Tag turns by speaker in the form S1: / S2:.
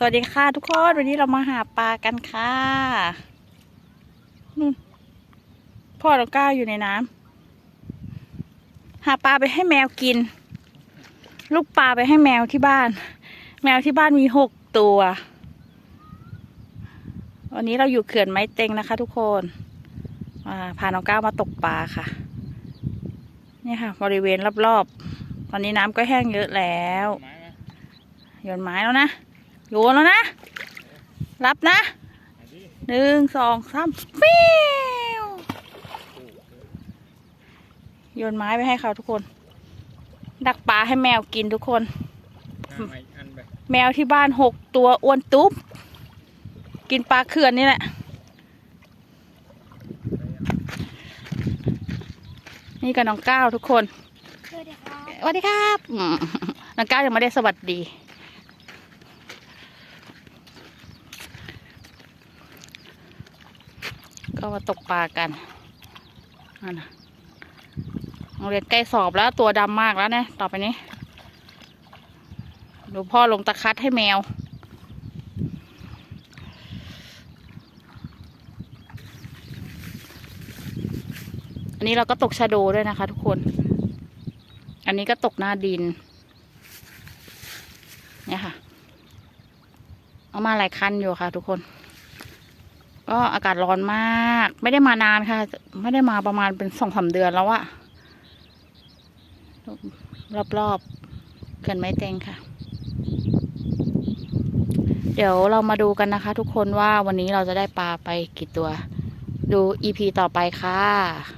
S1: สวัสดีค่ะทุกคน วันนี้เรามาหาปลากันค่ะนู่นพ่อเราก้าวอยู่ในน้ำหาปลาไปให้แมวกิน ลูกปลาไปให้แมวที่บ้าน แมวที่บ้านมีหกตัว วันนี้เราอยู่เขื่อนไม้เต็งนะคะ ทุกคนอ่าพาน้องก้าวมาตกปลาค่ะ นี่ค่ะ บริเวณรอบๆ ตอนนี้น้ำก็แห้งเยอะแล้ว
S2: หม
S1: โยนไม้แล้วนะ โยนแล้วนะ รับนะ
S2: ไหนดิ
S1: หนึ่งสองสามปิ้วโยนไม้ไปให้เขาทุกคน ดักปลาให้แมวกินทุกคน
S2: หน้าไม้อันไป
S1: แมวที่บ้านหกตัวอ้วนตุ๊บ กินปลาเขื่อนนี่แหละนี่กับน้องก้าวทุกคน
S3: สวัสดีครับ
S1: สวัสดีครับอืมน้องก้าวยังไม่ได้สวัสดี ก็มาตกปลากันนั่นนะโรงเรียนใกล้สอบแล้วตัวดำมากแล้วนี่ยต่อไปนี้ดูพ่อลงตะคัดให้แมว อันนี้เราก็ตกชะโดด้วยนะคะทุกคน อันนี้ก็ตกหน้าดิน เนี่ยค่ะ เอามาหลายคันอยู่ค่ะทุกคน ก็อากาศร้อนมาก ไม่ได้มานานค่ะ ไม่ได้มาประมาณเป็นสองสามเดือนแล้วอะรอบๆเกินไม่เต็งค่ะ เดี๋ยวเรามาดูกันนะคะ ทุกคนว่าวันนี้เราจะได้ปลาไปกี่ตัว ดู EP ต่อไปค่ะ